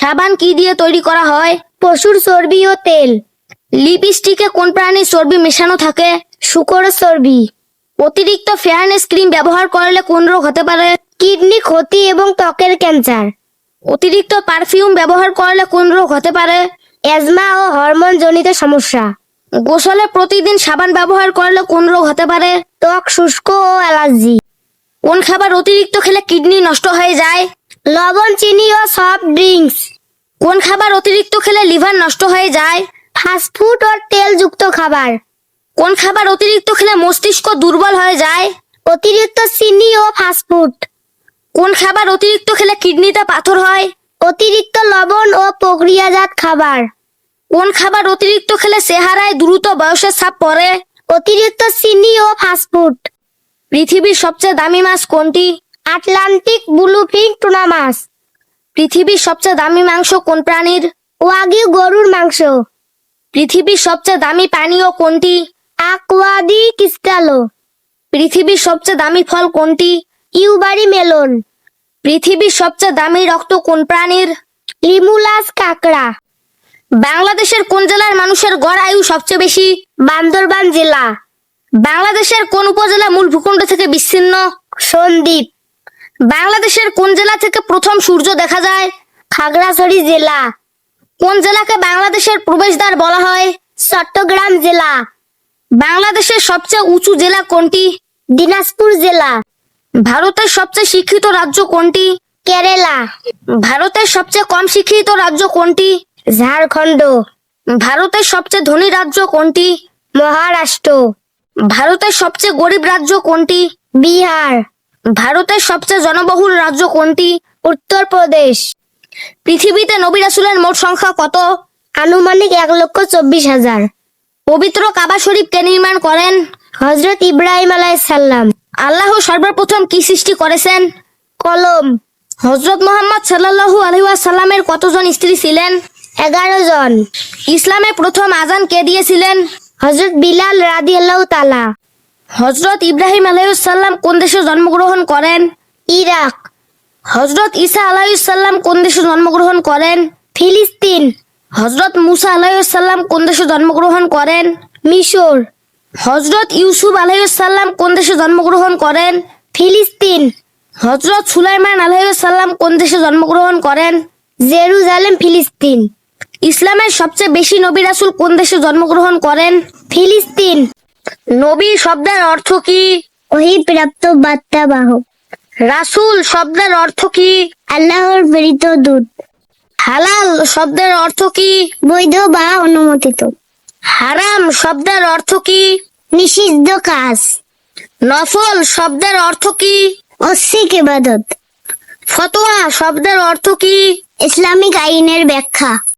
সাবান কি দিয়ে তৈরি করা হয়? পশুর চর্বি ও তেল। লিপস্টিকে কোন প্রাণীর চর্বি মেশানো থাকে? শুকর চর্বি। অতিরিক্ত ফেয়ারনেস ক্রিম ব্যবহার করলে কোন রোগ হতে পারে? কিডনি ক্ষতি এবং ত্বকের ক্যান্সার। অতিরিক্ত পারফিউম ব্যবহার করলে কোন রোগ হতে পারে? অ্যাজমা ও হরমোন জনিত সমস্যা। গোসলে প্রতিদিন সাবান ব্যবহার করলে কোন রোগ হতে পারে? ত্বক শুষ্ক ও অ্যালার্জি। কোন খাবার অতিরিক্ত খেলে কিডনি নষ্ট হয়ে যায়? লবণ, চিনি ও সফট ড্রিঙ্কস। কোন খাবার অতিরিক্ত খেলে লিভার নষ্ট হয়ে যায়? ফাস্টফুড ও তেলযুক্ত খাবার? কোন খাবার অতিরিক্ত খেলে মস্তিষ্ক দুর্বল হয়ে যায়? অতিরিক্ত চিনি ও ফাস্টফুড কোন খাবার অতিরিক্ত খেলে কিডনিতে পাথর হয়? অতিরিক্ত লবণ ও প্রক্রিয়াজাত খাবার। কোন খাবার অতিরিক্ত খেলে চেহারায় দ্রুত বয়সের ছাপ পড়ে? অতিরিক্ত চিনি ও ফাস্টফুড পৃথিবীর সবচেয়ে দামি মাছ কোনটি? আটলান্টিক ব্লুফিং টুনা মাছ। পৃথিবীর সবচেয়ে দামি মাংস কোন প্রাণীর? ওয়াগিউ গরুর মাংস। পৃথিবীর সবচেয়ে দামি পানীয় কোনটি? আকোয়াদি ক্রিস্টালো। পৃথিবীর সবচেয়ে দামি ফল কোনটি? Yubari melon. পৃথিবীর সবচেয়ে দামি রক্ত কোন প্রাণীর? লিমুলাস কাকড়া। বাংলাদেশের কোন জেলার মানুষের গড় আয়ু সবচেয়ে বেশি? বান্দরবান জেলা। বাংলাদেশের কোন উপজেলা মূল ভূখণ্ড থেকে বিচ্ছিন্ন? সন্দ্বীপ। বাংলাদেশের কোন জেলা থেকে প্রথম সূর্য দেখা যায়? খাগড়াছড়ি জেলা। কোন জেলাকে বাংলাদেশের প্রবেশদ্বার বলা হয়? চট্টগ্রাম জেলা। বাংলাদেশের সবচেয়ে উঁচু জেলা কোনটি? দিনাজপুর জেলা। ভারতের সবচেয়ে শিক্ষিত রাজ্য কোনটি? কেরালা। ভারতের সবচেয়ে কম শিক্ষিত রাজ্য কোনটি? ঝাড়খণ্ড। ভারতের সবচেয়ে ধনী রাজ্য কোনটি? মহারাষ্ট্র। ভারতের সবচেয়ে গরিব রাজ্য কোনটি? বিহার। ভারতের সবচেয়ে জনবহুল রাজ্য কোনটি? উত্তরপ্রদেশ। পৃথিবীতে নবী রাসূলের মোট সংখ্যা কত? আনুমানিক এক লক্ষ চব্বিশ হাজার। পবিত্র কাবা শরীফ কে নির্মাণ করেন? হজরত ইব্রাহিম আলাইসাল্লাম আল্লাহ সর্বপ্রথম কি সৃষ্টি করেছেন? কলম। হজরত মোহাম্মদ সাল্লাল্লাহু আলাইহি ওয়াসাল্লামের কতজন স্ত্রী ছিলেন? এগারো জন। ইসলামে প্রথম আজান কে দিয়েছিলেন? হজরত বিলাল রাদি আল্লাহ তালা হজরত ইব্রাহিম আলাইসাল্লাম কোন দেশে জন্মগ্রহণ করেন? ইরাক। হজরত ঈসা আলাইসাল্লাম কোন দেশে জন্মগ্রহণ করেন? ফিলিস্তিন। হজরত মুসা আলাইসাল্লাম কোন দেশে জন্মগ্রহণ করেন? মিশর। হজরত ইউসুফ আলাইসাল্লাম কোন দেশে জন্মগ্রহণ করেন? ফিলিস্তিন। হজরত সুলাইমান আলাইসাল্লাম কোন দেশে জন্মগ্রহণ করেন? জেরুজালেম, ফিলিস্তিন। ইসলামের সবচেয়ে বেশি নবী রাসূল কোন দেশে জন্মগ্রহণ করেন? ফিলিস্তিন। নবী শব্দের অর্থ কি? ওহি প্রাপ্ত বার্তা বাহক। রাসূল শব্দের অর্থ কি? আল্লাহর প্রেরিত দূত। হালাল শব্দের অর্থ কি? বৈধ বা অনুমোদিত। হারাম শব্দের অর্থ কি? নিষিদ্ধ কাজ। নফল শব্দের অর্থ কি? ঐচ্ছিক ইবাদত। ফতোয়া শব্দের অর্থ কি? ইসলামিক আইনের ব্যাখ্যা।